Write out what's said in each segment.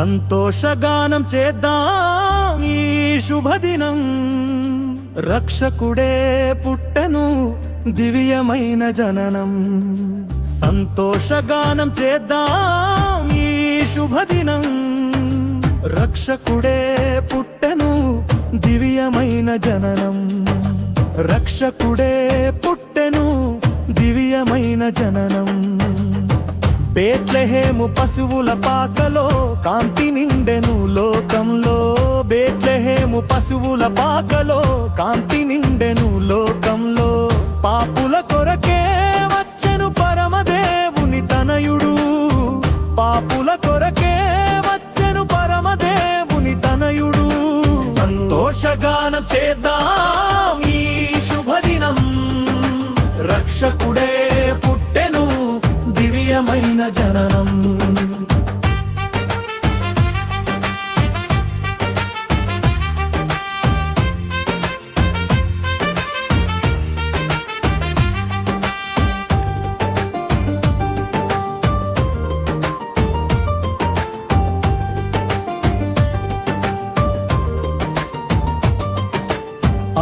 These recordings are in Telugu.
సంతోషగానం చేద్దాం ఈ శుభదినం. రక్షకుడే పుట్టెను దివ్యమైన జననం. సంతోషగానం చేద్దాం ఈ శుభదినం. రక్షకుడే పుట్టెను దివ్యమైన జననం. రక్షకుడే పుట్టెను దివ్యమైన జననం. బేత్లెహేము పశువుల పాకలో కాంతి నిండెను లోకంలో. బేత్లెహేము పశువుల పాకలో కాంతి నిండెను లోకంలో. పాపుల కొరకే వచ్చెను పరమదేవుని తనయుడు. పాపుల కొరకే వచ్చెను పరమదేవుని తనయుడు. సంతోషగానం చేద్దాం ఈ శుభదినం. రక్షకుడే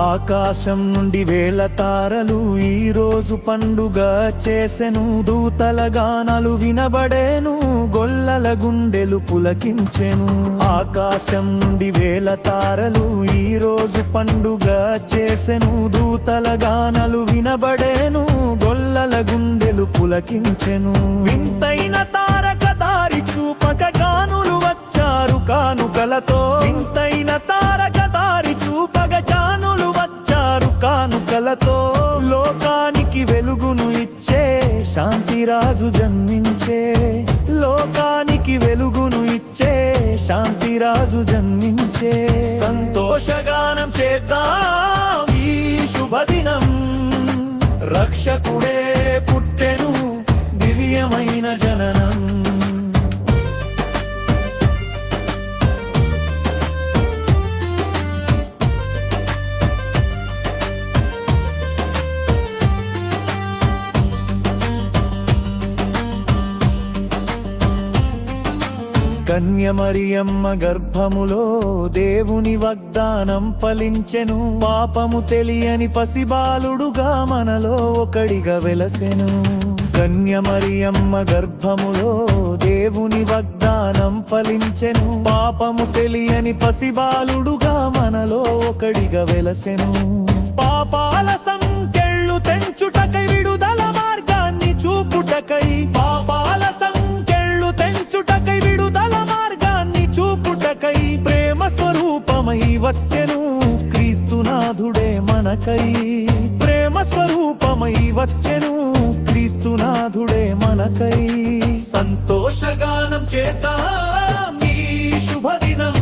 ఆకాశం నుండి వేల తారలు ఈరోజు పండుగ చేసెను. దూతల గానాలు వినబడేను గొల్లల గుండెలు పులకించెను. ఆకాశం నుండి వేల తారలు ఈరోజు పండుగ చేసెను. దూతల గానాలు వినబడేను గొల్లల గుండెలు పులకించెను. వింతైన తారక దారి చూపక గానులు వచ్చారు కానుకలతో. వింతైన కానుకలతో లోకానికి వెలుగును ఇచ్చే శాంతిరాజు జన్మించే. లోకానికి వెలుగును ఇచ్చే శాంతిరాజు జన్మించే. సంతోషగానం చేద్దాం ఈ శుభదినం. రక్షకుడే పుట్టెను దివ్యమైన జననం. కన్యమరియమ్మ గర్భములో దేవుని వాగ్దానం ఫలించెను. పాపము తెలియని పసిబాలుడుగా మనలో ఒకడిగా వెలసెను. కన్యమరియమ్మ గర్భములో దేవుని వాగ్దానం ఫలించెను. పాపము తెలియని పసిబాలుడుగా మనలో ఒకడిగా వెలసెను. పాపాల సంకెళ్ళు తెంచుటకై వచ్చెను క్రీస్తునాథుడే మనకై. ప్రేమ స్వరూపమై వచ్చెను క్రీస్తునాథుడే మనకై. సంతోషగానం చేత మీ శుభదినం.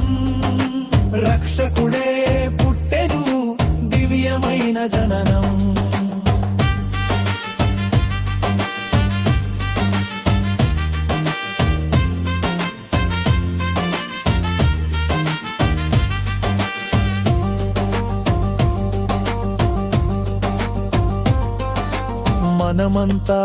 మనమంతా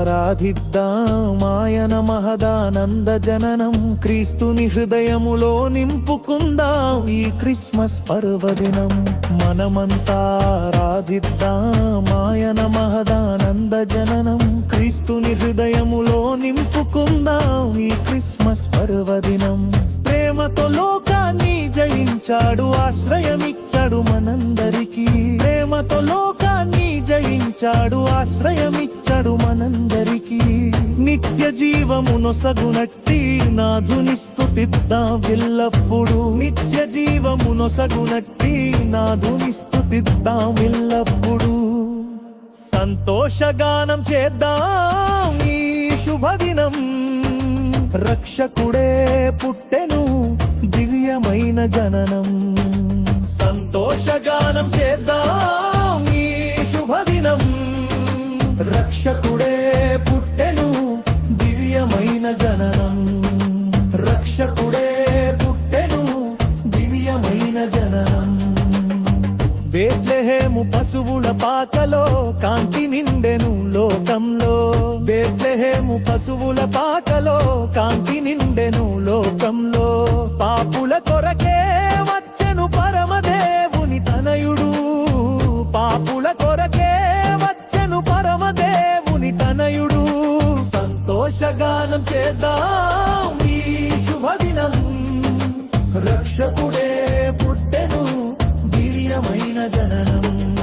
ఆరాధిద్దాం ఆయన మహదానంద జననం. క్రీస్తుని హృదయములో నింపుకుందాం ఈ క్రిస్మస్ పర్వదినం. మనమంతా ఆరాధిద్దాం ఆయన మహదానంద జననం. క్రీస్తుని హృదయములో నింపుకుందాం ఈ క్రిస్మస్ పర్వదినం. ప్రేమతో లోకాన్ని జయించాడు ఆశ్రయమిచ్చాడు మనందరికీ. ప్రేమతో లోక జయించాడు ఆశ్రయమిచ్చాడు మనందరికీ. నిత్య జీవము నొసగునట్టి నాధుని స్థుతిద్దాం ఎల్లప్పుడు. నిత్య జీవము నాధుని స్థుతిద్దాం ఎల్లప్పుడు. సంతోషగానం చేద్దాం ఈ శుభదినం. రక్షకుడే పుట్టెను దివ్యమైన జననం. సంతోషగానం చేద్దాం రక్షకుడే పుట్టెను దివ్యమైన జననం. రక్షకుడే పుట్టెను దివ్యమైన జననం. బేట్లెహేము పశువుల పాకలో కాంతి నిండెను లోకంలో. బేట్లెహేము పశువుల పాకలో కాంతి నిండెను లోకంలో. పాపుల కొరక చేద్దాం ఈ శుభదినం. రక్షకుడే పుట్టెను దివ్యమైన జననం.